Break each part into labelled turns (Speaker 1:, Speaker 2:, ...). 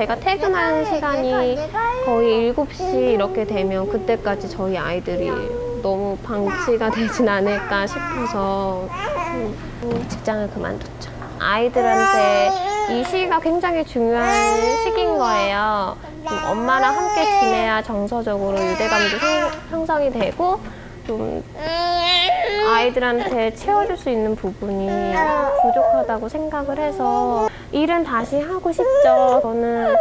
Speaker 1: 제가 퇴근하는 시간이 거의 7시 이렇게 되면 그때까지 저희 아이들이 너무 방치가 되진 않을까 싶어서 음, 음, 직장을 그만뒀죠. 아이들한테 이 시기가 굉장히 중요한 시기인 거예요. 좀 엄마랑 함께 지내야 정서적으로 유대감도 형- 형성이 되고 좀 아이들한테 채워줄 수 있는 부분이 부족하다고 생각을 해서 일은 다시 하고 싶죠. 저는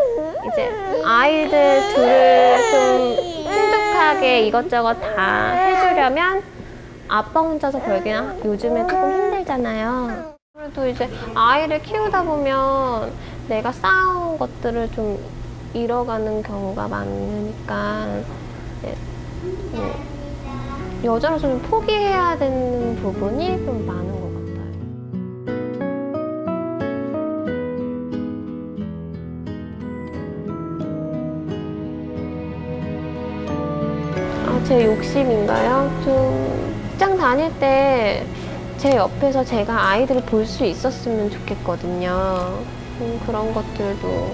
Speaker 1: 이제 아이들 둘을 좀 풍족하게 이것저것 다 해주려면 아빠 혼자서 별기는 요즘에 조금 힘들잖아요. 그래도 이제 아이를 키우다 보면 내가 쌓아온 것들을 좀 잃어가는 경우가 많으니까 네, 네. 여자로서 좀 포기해야 되는 부분이 좀 많은 것 같아요. 아, 제 욕심인가요? 좀 직장 다닐 때 제 옆에서 제가 아이들을 볼 수 있었으면 좋겠거든요. 음, 그런 것들도